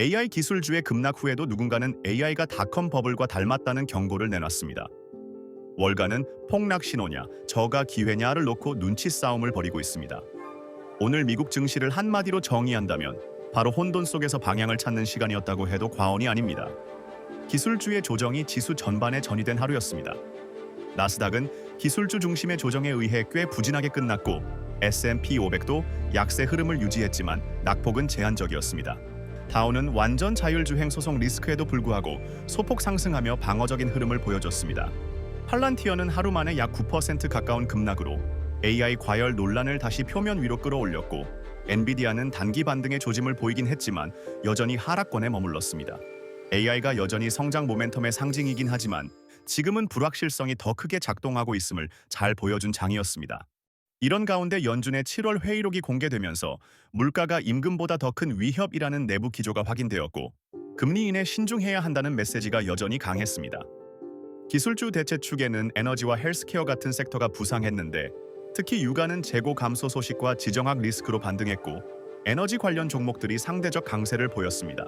AI 기술주의 급락 후에도 누군가는 AI가 닷컴 버블과 닮았다는 경고를 내놨습니다. 월가는 폭락 신호냐, 저가 기회냐를 놓고 눈치 싸움을 벌이고 있습니다. 오늘 미국 증시를 한마디로 정의한다면 바로 혼돈 속에서 방향을 찾는 시간이었다고 해도 과언이 아닙니다. 기술주의 조정이 지수 전반에 전이된 하루였습니다. 나스닥은 기술주 중심의 조정에 의해 꽤 부진하게 끝났고 S&P 500도 약세 흐름을 유지했지만 낙폭은 제한적이었습니다. 다우는 완전 자율주행 소송 리스크에도 불구하고 소폭 상승하며 방어적인 흐름을 보여줬습니다. 팔란티어는 하루 만에 약 9% 가까운 급락으로 AI 과열 논란을 다시 표면 위로 끌어올렸고 엔비디아는 단기 반등의 조짐을 보이긴 했지만 여전히 하락권에 머물렀습니다. AI가 여전히 성장 모멘텀의 상징이긴 하지만 지금은 불확실성이 더 크게 작동하고 있음을 잘 보여준 장이었습니다. 이런 가운데 연준의 7월 회의록이 공개되면서 물가가 임금보다 더 큰 위협이라는 내부 기조가 확인되었고 금리 인해 신중해야 한다는 메시지가 여전히 강했습니다. 기술주 대체 축에는 에너지와 헬스케어 같은 섹터가 부상했는데 특히 유가는 재고 감소 소식과 지정학 리스크로 반등했고 에너지 관련 종목들이 상대적 강세를 보였습니다.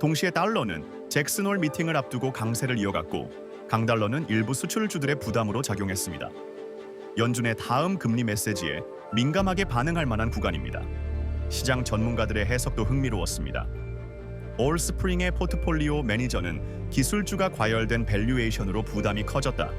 동시에 달러는 잭슨홀 미팅을 앞두고 강세를 이어갔고 강달러는 일부 수출주들의 부담으로 작용했습니다. 연준의 다음 금리 메시지에 민감하게 반응할 만한 구간입니다. 시장 전문가들의 해석도 흥미로웠습니다. 올스프링의 포트폴리오 매니저는 기술주가 과열된 밸류에이션으로 부담이 커졌다.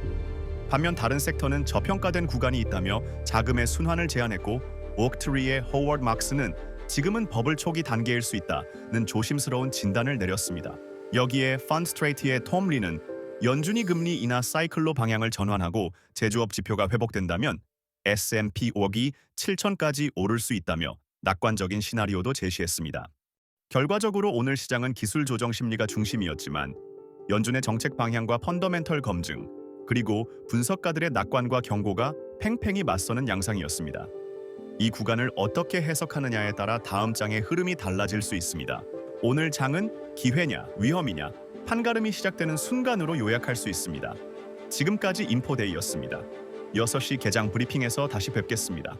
반면 다른 섹터는 저평가된 구간이 있다며 자금의 순환을 제안했고 옥트리의 호워드 막스는 지금은 버블 초기 단계일 수 있다는 조심스러운 진단을 내렸습니다. 여기에 펀스트레이트의 톰 리는 연준이 금리 인하 사이클로 방향을 전환하고 제조업 지표가 회복된다면 S&P 5억이 7천까지 오를 수 있다며 낙관적인 시나리오도 제시했습니다. 결과적으로 오늘 시장은 기술 조정 심리가 중심이었지만 연준의 정책 방향과 펀더멘털 검증 그리고 분석가들의 낙관과 경고가 팽팽히 맞서는 양상이었습니다. 이 구간을 어떻게 해석하느냐에 따라 다음 장의 흐름이 달라질 수 있습니다. 오늘 장은 기회냐, 위험이냐, 판가름이 시작되는 순간으로 요약할 수 있습니다. 지금까지 인포데이였습니다. 6시 개장 브리핑에서 다시 뵙겠습니다.